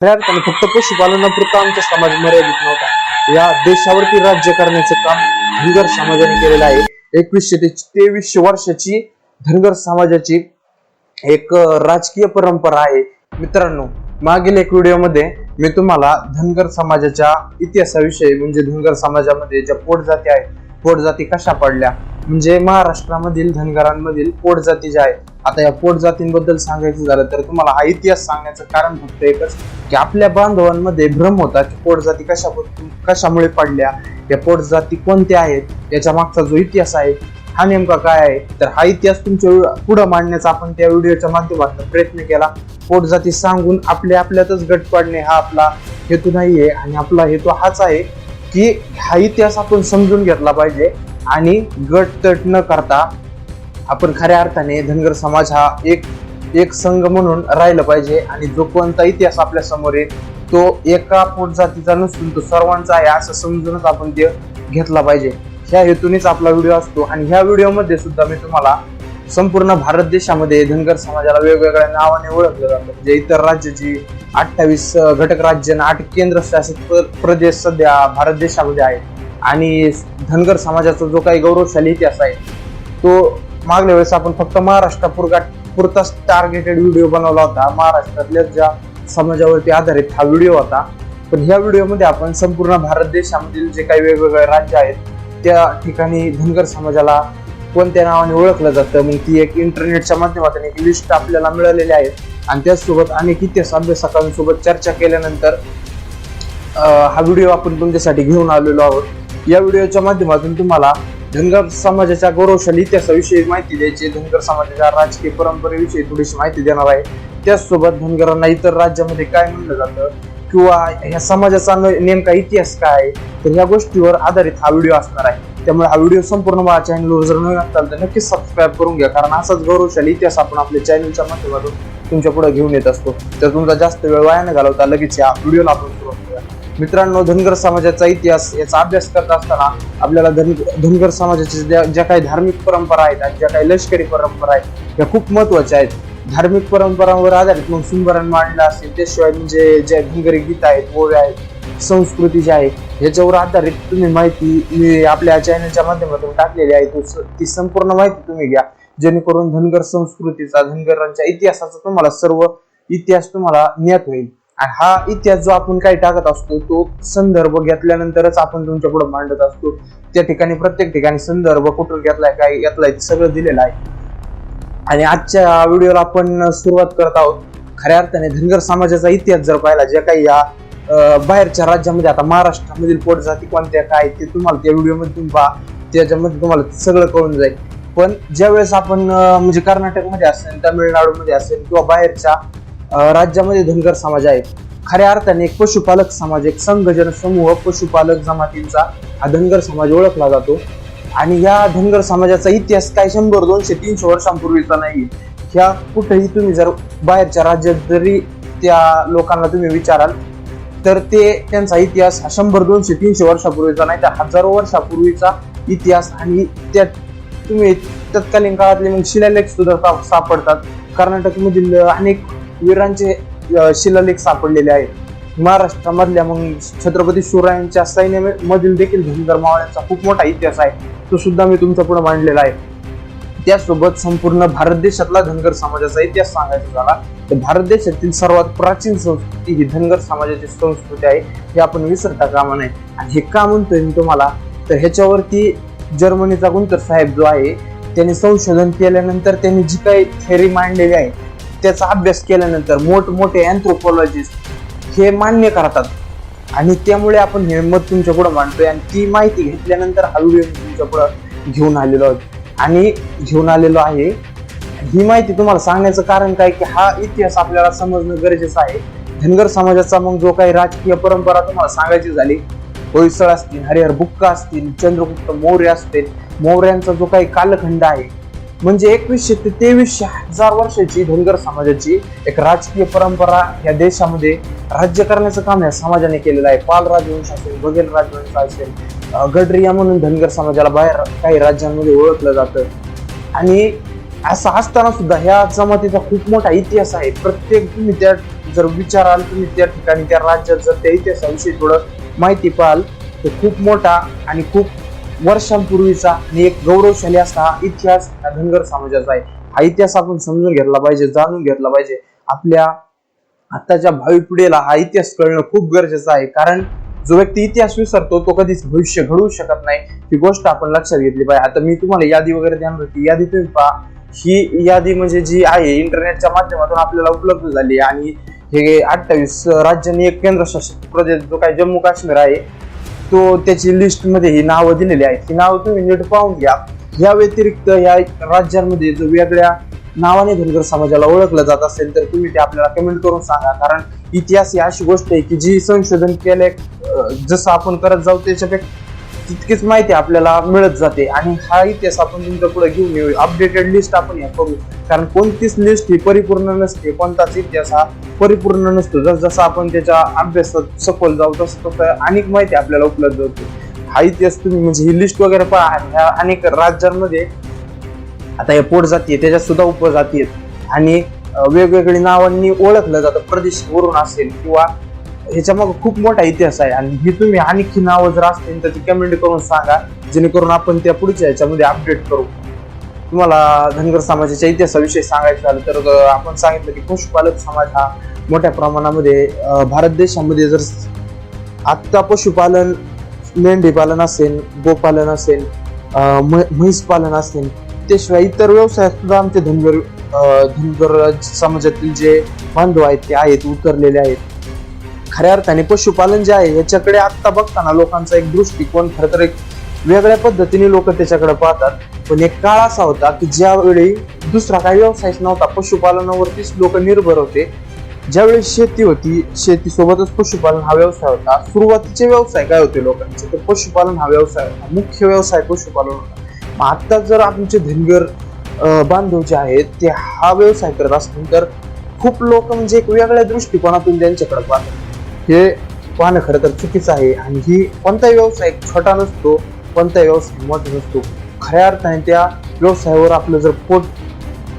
खऱ्या अर्थाने फक्त पशुपालनापुरता आमचा समाज मर्यादित नव्हता. या देशावरती राज्य करण्याचं काम धनगर समाजाने केलेलं आहे. एकवीसशे ते तेवीसशे वर्षाची धनगर समाजाची एक राजकीय परंपरा आहे. मित्रांनो मागील एक व्हिडिओमध्ये मी तुम्हाला धनगर समाजाच्या इतिहासाविषयी म्हणजे धनगर समाजामध्ये ज्या पोटजाती आहेत पोटजाती कशा पडल्या? म्हणजे महाराष्ट्रामधील धनगरांमधील पोटजाती ज्या आहेत आता या पोटजातींबद्दल सांगायचं झालं तर तुम्हाला हा इतिहास सांगण्याचं कारण फक्त एकच की आपल्या बांधवांमध्ये भ्रम होता की पोटजाती कशा कशामुळे पडल्या या पोटजाती कोणत्या आहेत याच्या मागचा जो इतिहास आहे हा नेमका काय आहे? तर हा इतिहास तुमच्यापुढे मांडण्याचा आपण त्या व्हिडिओच्या माध्यमातून प्रयत्न केला. पोटजाती सांगून आपल्या आपल्यातच गट पाडणे हा आपला हेतू नाही आहे आणि आपला हेतू हाच आहे की हा इतिहास आपण समजून घेतला पाहिजे आणि गट तट न करता आपण खऱ्या अर्थाने धनगर समाज हा एक एक संघ म्हणून राहिलं पाहिजे आणि जो कोणता इतिहास आपल्यासमोर आहे तो एका पोट जातीचा नसून तो सर्वांचा आहे असं समजूनच आपण ते घेतला पाहिजे. ह्या हेतूनेच आपला व्हिडिओ असतो आणि ह्या व्हिडिओमध्ये सुद्धा मी तुम्हाला संपूर्ण भारत देशामध्ये धनगर समाजाला वेगवेगळ्या नावाने ओळखलं जातं. म्हणजे इतर राज्याची अठ्ठावीस घटक राज्य आणि आठ केंद्रशासित प्र- प्रदेश सध्या भारत देशामध्ये आहेत. आणि धनगर समाजाचा जो काही गौरवशाली इतिहास आहे तो मागल्या वेळेस आपण फक्त महाराष्ट्रापुरगा पुरताच टार्गेटेड व्हिडिओ बनवला होता. महाराष्ट्रातल्या ज्या समाजावरती आधारित हा व्हिडिओ होता. पण ह्या व्हिडिओमध्ये आपण संपूर्ण भारत देशामधील जे काही वेगवेगळे राज्य आहेत त्या ठिकाणी धनगर समाजाला कोणत्या नावाने ओळखलं जातं? मग ती एक इंटरनेटच्या माध्यमातून एक लिस्ट आपल्याला मिळालेली आहे. आणि त्याचसोबत अनेक इतिहास अभ्यासकांसोबत चर्चा केल्यानंतर हा व्हिडिओ आपण तुमच्यासाठी घेऊन आलेलो आहोत. या व्हिडिओच्या माध्यमातून तुम्हाला धनगर समाजाच्या गौरवशाली इतिहासाविषयी माहिती द्यायची. धनगर समाजाच्या राजकीय परंपरेविषयी थोडीशी माहिती देणार आहे. त्याचसोबत धनगरांना इतर राज्यामध्ये काय म्हणलं जातं? किंवा ह्या समाजाचा न- नेमका इतिहास काय? आहे तर ह्या गोष्टीवर आधारित हा व्हिडिओ असणार आहे. त्यामुळे हा व्हिडिओ संपूर्ण माझ्या चॅनलवर जर नवीन असाल तर नक्कीच सबस्क्राईब करून घ्या. कारण असाच गौरवशाली इतिहास आपण आपल्या चॅनलच्या माध्यमातून तुमच्यापुढे घेऊन येत असतो. तर तुमचा जास्त वेळ वाया न घालवता लगेच या व्हिडिओला आपण सुरुवात मित्रांनो धनगर समाजाचा इतिहास याचा अभ्यास करत असताना आपल्याला धन धनगर समाजाच्या ज्या ज्या काही धार्मिक परंपरा आहेत आणि ज्या काही लष्करी परंपरा आहेत त्या खूप महत्त्वाच्या आहेत. धार्मिक परंपरांवर आधारित मग सुंदरण मांडला असेल त्याशिवाय म्हणजे ज्या धनगरी गीत आहेत ओव्या आहेत संस्कृती जी आहे याच्यावर आधारित तुम्ही माहिती मी आपल्या चॅनलच्या माध्यमातून टाकलेली आहे. तो ती संपूर्ण माहिती तुम्ही घ्या. जेणेकरून धनगर संस्कृतीचा धनगरांच्या इतिहासाचा तुम्हाला सर्व इतिहास तुम्हाला ज्ञात होईल. आणि हा इतिहास जो आपण काही टाकत असतो तो संदर्भ घेतल्यानंतरच आपण तुमच्यापुढे मांडत असतो. त्या ठिकाणी प्रत्येक ठिकाणी संदर्भ कुठून घेतलाय काय घेतलाय ते सगळं दिलेलं आहे. आणि आजच्या व्हिडिओला आपण सुरुवात करत आहोत. खऱ्या अर्थाने धनगर समाजाचा इतिहास जर पाहिला जे काही या बाहेरच्या राज्यामध्ये आता महाराष्ट्रामधील पोटजाती कोणत्या काय ते तुम्हाला त्या व्हिडिओमध्ये तुम्ही पहा. त्याच्यामध्ये तुम्हाला सगळं कळून जाईल. पण ज्यावेळेस आपण म्हणजे कर्नाटकमध्ये असेल तामिळनाडूमध्ये असेल किंवा बाहेरच्या राज्यामध्ये धनगर समाज आहे. खऱ्या अर्थाने एक पशुपालक समाज एक संघजन समूह पशुपालक जमातींचा हा धनगर समाज ओळखला जातो. आणि या धनगर समाजाचा इतिहास काय शंभर दोनशे तीनशे वर्षांपूर्वीचा नाही ह्या कुठेही तुम्ही जर बाहेरच्या राज्यात जरी त्या लोकांना तुम्ही विचाराल तर ते त्यांचा इतिहास हा शंभर दोनशे तीनशे वर्षापूर्वीचा नाही तर हजारो वर्षापूर्वीचा इतिहास. आणि त्या तुम्ही तत्कालीन काळातले मग शिलालेख सुद्धा सा- सापडतात. कर्नाटकमधील अनेक वीरांचे शिलालेख सापडलेले आहेत. महाराष्ट्रामधल्या मग छत्रपती शिवरायांच्या सैन्यामधील देखील धनगर मावळ्यांचा खूप मोठा इतिहास आहे. तो सुद्धा मी तुमच्यापुढे मांडलेला आहे. त्यासोबत संपूर्ण भारत देशातला धनगर समाजाचा इतिहास सांगायचा झाला तर भारत देशातील सर्वात प्राचीन संस्कृती ही धनगर समाजाची संस्कृती आहे हे आपण विसरता कामा नये. आणि हे का म्हणतोय मी तुम्हाला? तर ह्याच्यावरती जर्मनीचा गुंतर साहेब जो आहे त्यांनी संशोधन केल्यानंतर त्यांनी जी काही थेअरी मांडलेली आहे त्याचा अभ्यास केल्यानंतर मोठमोठे अँथ्रोपॉलॉजिस्ट हे मान्य करतात. आणि त्यामुळे आपण हे मत तुमच्यापुढे मांडतोय. आणि ती माहिती घेतल्यानंतर हा व्हिडिओ तुमच्यापुढे घेऊन आलेलो आहोत आणि घेऊन आलेलो आहे. ही माहिती तुम्हाला सांगण्याचं कारण काय? की हा इतिहास आपल्याला समजणं गरजेचं आहे. धनगर समाजाचा मग जो काही राजकीय परंपरा तुम्हाला सांगायची झाली होयसळ असतील हरिहर बुक्का असतील चंद्रगुप्त मौर्य असतील मौर्यांचा जो काही कालखंड आहे म्हणजे एकवीसशे ते तेवीसशे हजार वर्षाची धनगर समाजाची एक राजकीय परंपरा या देशामध्ये राज्य करण्याचं काम या समाजाने केलेलं आहे. पाल राजवंश असेल बघेल राजवंश असेल गडरिया म्हणून धनगर समाजाला बाहेर काही राज्यांमध्ये ओळखलं जातं. आणि असं असताना सुद्धा ह्या जमातीचा खूप मोठा इतिहास आहे. प्रत्येक तुम्ही त्या जर विचाराल तुम्ही त्या ठिकाणी त्या राज्यात जर त्या इतिहासाविषयी थोडं माहिती पाहाल तर खूप मोठा आणि खूप वर्षांपूर्वीचा आणि एक गौरवशाली असा हा इतिहास हा धनगर समाजाचा आहे. हा इतिहास आपण समजून घेतला पाहिजे जाणून घेतला पाहिजे. आपल्या आताच्या भावी पिढीला हा इतिहास कळणं खूप गरजेचं आहे. कारण जो व्यक्ती इतिहास विसरतो तो कधीच भविष्य घडवू शकत नाही. ही गोष्ट आपण लक्षात घेतली पाहिजे. आता मी तुम्हाला यादी वगैरे देणार होती. यादी तुम्ही पहा. ही यादी म्हणजे जी आहे इंटरनेटच्या माध्यमातून आपल्याला उपलब्ध झाली आहे. आणि हे अठ्ठावीस राज्यांनी एक केंद्रशासित प्रदेश जो काही जम्मू काश्मीर आहे तो त्याची लिस्टमध्ये ही नावं दिलेली आहेत. ही नावं तुम्ही नीट पाहून घ्या. या व्यतिरिक्त या राज्यांमध्ये जो वेगळ्या नावाने धनगर समाजाला ओळखलं जात असेल तर तुम्ही ते आपल्याला कमेंट करून सांगा. कारण इतिहास ही अशी गोष्ट आहे की जी संशोधन केले जसं आपण करत जाऊ त्याच्यापेक्षा तितकीच माहिती आपल्याला मिळत जाते. आणि हा इतिहास आपण तुमच्यापुढे घेऊन येऊ अपडेटेड लिस्ट आपण या करू. कारण कोणतीच लिस्ट ही परिपूर्ण नसते. कोणताच इतिहास हा परिपूर्ण नसतो. जस जसं आपण त्याच्या अभ्यासात सखोल जाऊ तसं तसं अनेक माहिती आपल्याला उपलब्ध होते. हा इतिहास तुम्ही म्हणजे ही लिस्ट वगैरे पहा ह्या अनेक राज्यांमध्ये आता या पोट जाती आहे सुद्धा उपजाती आहेत. आणि वेगवेगळी नावांनी ओळखलं जातं. प्रदेश वरून असेल किंवा ह्याच्या मग खूप मोठा इतिहास आहे. आणि ही तुम्ही आणखी नावं जर असतील तर ती कमेंट करून सांगा. जेणेकरून आपण त्या पुढच्या ह्याच्यामध्ये अपडेट करू. तुम्हाला धनगर समाजाच्या इतिहासाविषयी सांगायचं झालं तर आपण सांगितलं की पशुपालक समाज हा मोठ्या प्रमाणामध्ये भारत देशामध्ये जर आत्ता पशुपालन मेंढी पालन असेल गोपालन असेल म्ह- म्हैस पालन असेल त्याशिवाय इतर व्यवसायात सुद्धा आमचे धनगर धनगर समाजातील जे बांधव आहेत ते आहेत उतरलेले आहेत. खऱ्या अर्थाने पशुपालन जे आहे याच्याकडे आत्ता बघताना लोकांचा एक दृष्टिकोन खरं तर एक वेगळ्या पद्धतीने लोक त्याच्याकडे पाहतात. पण एक काळ असा होता की ज्यावेळी दुसरा काही व्यवसायच नव्हता पशुपालनावरतीच लोक निर्भर होते. ज्यावेळी शेती होती शेतीसोबतच पशुपालन हा व्यवसाय होता. सुरुवातीचे व्यवसाय काय होते लोकांचे? तर पशुपालन हा व्यवसाय होता. मुख्य व्यवसाय पशुपालन होता. मग आत्ता जर आमचे धनगर बांधव जे आहेत ते हा व्यवसाय करत असतील तर खूप लोक म्हणजे एक वेगळ्या दृष्टिकोनातून त्यांच्याकडे पाहतात. हे पाहणं खरं तर चुकीचं आहे आणि ही कोणताही व्यवसाय छोटा नसतो कोणताही व्यवसाय मोठा नसतो. खऱ्या अर्थाने त्या व्यवसायावर आपलं जर पोट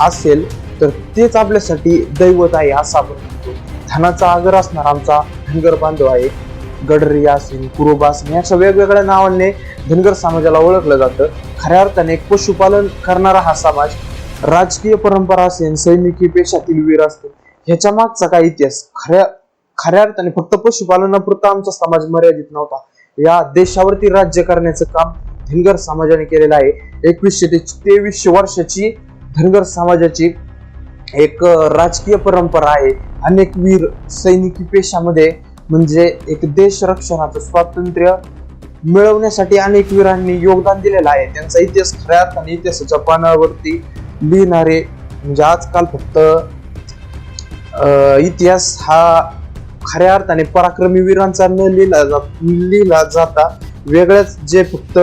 असेल तर तेच आपल्यासाठी दैवत आहे असं आपण म्हणतो. धनाचा आगर असणार आमचा धनगर बांधव आहे. गडरी असेल कुरोबा असेल याच्या वेगवेगळ्या नावाने धनगर समाजाला ओळखलं जातं. खऱ्या अर्थाने पशुपालन करणारा हा समाज राजकीय परंपरा असेल सैनिकी पेशातील वीर असतील ह्याच्या मागचा काय इतिहास? खऱ्या खऱ्या अर्थाने फक्त पशुपालनापुरता आमचा समाज मर्यादित नव्हता. या देशावरती राज्य करण्याचं काम धनगर समाजाने केलेलं आहे. एकवीसशे ते तेवीसशे वर्षाची धनगर समाजाची एक राजकीय परंपरा आहे. अनेक वीर सैनिकी पेशामध्ये म्हणजे एक देश रक्षणाचं स्वातंत्र्य मिळवण्यासाठी अनेक वीरांनी योगदान दिलेलं आहे. त्यांचा इतिहास खऱ्या अर्थाने इतिहासाच्या पानावरती लिहिणारे म्हणजे आजकाल फक्त इतिहास हा खऱ्या अर्थाने पराक्रमी वीरांचा न लिहिला जात लिहिला जाता वेगळ्याच जे फक्त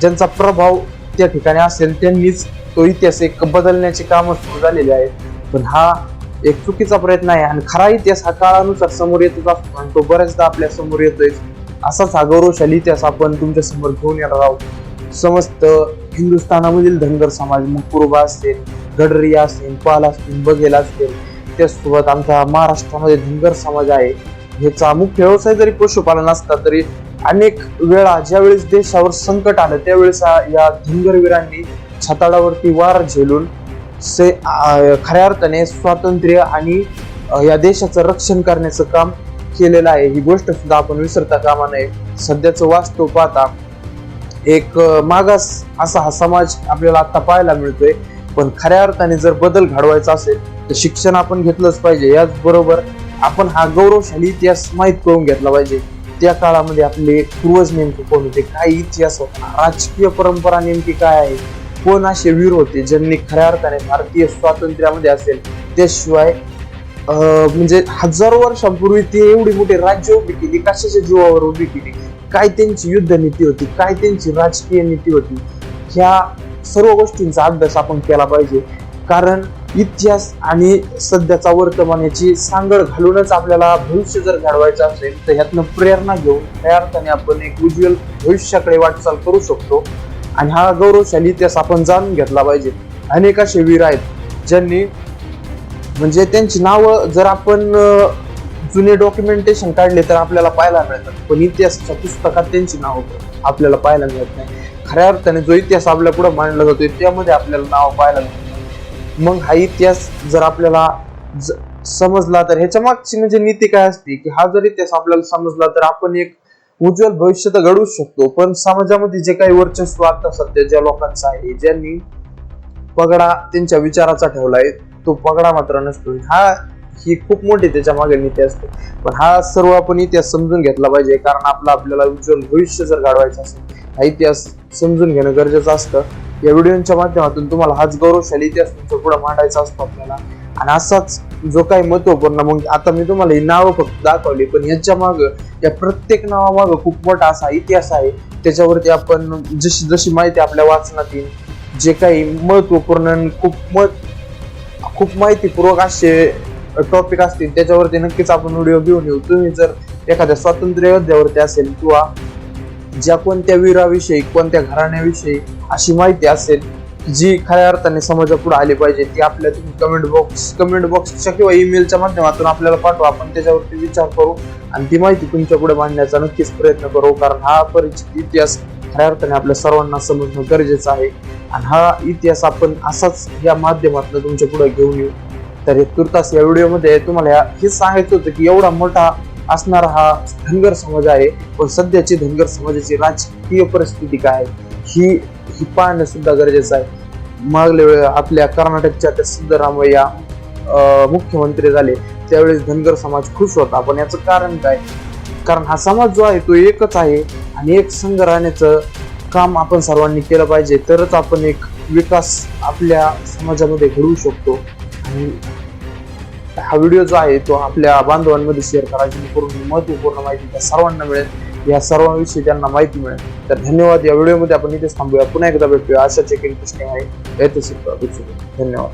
ज्यांचा प्रभाव त्या ठिकाणी असेल त्यांनीच तो इतिहास एक बदलण्याचे काम सुरू झालेले आहे पण हा एक चुकीचा प्रयत्न आहे आणि खरा इतिहास हा काळानुसार समोर येतच असतो आणि तो बऱ्याचदा आपल्यासमोर येतोय. असाच हा गौरवशाली इतिहास आपण तुमच्यासमोर घेऊन येणार आहोत. समस्त हिंदुस्थानामधील धनगर समाज मग कुरुबा असेल गडरी असेल पाल असतील बघेल असतील त्याचसोबत आमचा महाराष्ट्रामध्ये धनगर समाज आहे. ह्याचा मुख्य व्यवसाय जरी पशुपालन असता तरी अनेक वेळा ज्यावेळेस देशावर संकट आलं त्यावेळेस हा- या धनगरवीरांनी छताडावरती वार झेलून से खऱ्या अर्थाने स्वातंत्र्य आणि या देशाचं रक्षण करण्याचं काम केलेलं आहे. ही गोष्ट सुद्धा आपण विसरता कामा नये. सध्याचं वास्तव पाहता एक मागास असा हा समाज आपल्याला आता पाहायला मिळतोय. पण खऱ्या अर्थाने जर बदल घडवायचा असेल तर शिक्षण आपण घेतलंच पाहिजे. याचबरोबर आपण हा गौरवशाली इतिहास माहीत करून घेतला पाहिजे. त्या काळामध्ये आपले पूर्वज नेमके कोण होते? काय इतिहास होता? राजकीय परंपरा नेमकी काय आहे? कोण असे वीर होते ज्यांनी खऱ्या अर्थाने भारतीय स्वातंत्र्यामध्ये असेल? त्याशिवाय म्हणजे हजारो वर्षांपूर्वी ते एवढी मोठी राज्य उभी केली. कशाच्या जीवावर उभी केली? काय त्यांची युद्ध नीती होती? काय त्यांची राजकीय नीती होती? ह्या सर्व गोष्टींचा अभ्यास आपण केला पाहिजे. कारण इतिहास आणि सध्याचा वर्तमान याची सांगड घालूनच आपल्याला भविष्य जर घडवायचं असेल तर ह्यातनं प्रेरणा घेऊन त्या अर्थाने आपण एक उज्ज्वल भविष्याकडे वाटचाल करू शकतो. आणि हा गौरवशाली इतिहास आपण जाणून घेतला पाहिजे. अनेक असे वीर आहेत ज्यांनी म्हणजे त्यांची नावं जर आपण जुने डॉक्युमेंटेशन काढले तर आपल्याला पाहायला मिळतात. पण इतिहासाच्या पुस्तकात त्यांची नावं आपल्याला पाहायला मिळत नाही. खऱ्या अर्थाने जो इतिहास आपल्या पुढे मांडला जातोय त्यामध्ये आपल्याला नाव पाहायला मग हा इतिहास जर आपल्याला ज- समजला तर ह्याच्या मागची म्हणजे नीती काय असते? की हा जर इतिहास आपल्याला समजला तर आपण एक उज्ज्वल भविष्य तर घडवू शकतो पण समाजामध्ये जे काही वर्चस्व आता सध्या ज्या लोकांचं आहे ज्यांनी पगडा त्यांच्या विचाराचा ठेवलाय तो पगडा मात्र नसतो. हा ही खूप मोठी त्याच्यामागे नीती असते. पण हा सर्व आपण इतिहास समजून घेतला पाहिजे कारण आपला आपल्याला उज्ज्वल भविष्य जर घडवायचं असेल हा इतिहास समजून घेणं गरजेचं असतं. या व्हिडिओच्या माध्यमातून तुम्हाला हाच गौरवशाली इतिहास तुमच्यापुढे मांडायचा असतो आपल्याला. आणि असाच जो काही महत्त्वपूर्ण मग म्हणजे, आता मी तुम्हाला ही नावं फक्त दाखवली पण याच्या मागं या प्रत्येक नावामागं खूप मोठा असा इतिहास आहे. त्याच्यावरती आपण जशी जशी माहिती आपल्या वाचनात येईल जे काही महत्त्वपूर्ण आणि खूप मत खूप माहितीपूर्वक असे टॉपिक असतील त्याच्यावरती नक्कीच आपण व्हिडिओ घेऊन येऊ. तुम्ही जर एखाद्या स्वातंत्र्य योद्ध्यावरती असेल किंवा ज्या कोणत्या वीराविषयी कोणत्या घराण्याविषयी अशी माहिती असेल जी खऱ्या अर्थाने समाजापुढे आली पाहिजे ती आपल्या तुम्ही कमेंट बॉक्स कमेंट बॉक्सच्या किंवा ईमेलच्या माध्यमातून आपल्याला पाठवा. आपण त्याच्यावरती विचार करू आणि ती माहिती तुमच्यापुढे मांडण्याचा नक्कीच प्रयत्न करू. कारण हा परिचित इतिहास खऱ्या अर्थाने आपल्या सर्वांना समजणं गरजेचं आहे. आणि हा इतिहास आपण असाच या माध्यमातून तुमच्यापुढे घेऊन येऊ. तर तुर्तास या व्हिडिओमध्ये तुम्हाला हे हेच सांगायचं होतं की एवढा मोठा असणारा हा धनगर समाज आहे. पण सध्याची धनगर समाजाची राजकीय परिस्थिती काय? आहे ही ही पाहणं सुद्धा गरजेचं आहे. मागल्या वेळ आपल्या कर्नाटकच्या त्या सिद्धरामय्या मुख्यमंत्री झाले. त्यावेळेस धनगर समाज खुश होता. पण याचं कारण काय? कारण हा समाज जो आहे तो एकच आहे. आणि एक संघ राहण्याचं काम आपण सर्वांनी केलं पाहिजे. तरच आपण एक विकास आपल्या समाजामध्ये घडवू शकतो. आणि हा व्हिडिओ जो आहे तो आपल्या बांधवांमध्ये शेअर करा जेणेकरून ही महत्त्वपूर्ण माहिती त्या सर्वांना मिळेल. या सर्वांविषयी त्यांना माहिती मिळेल. तर धन्यवाद या व्हिडिओमध्ये आपण इथेच थांबूया. पुन्हा एकदा भेटूया. अशाच एक इंटरेस्टिंग आहे. ऐतिहासिक धन्यवाद.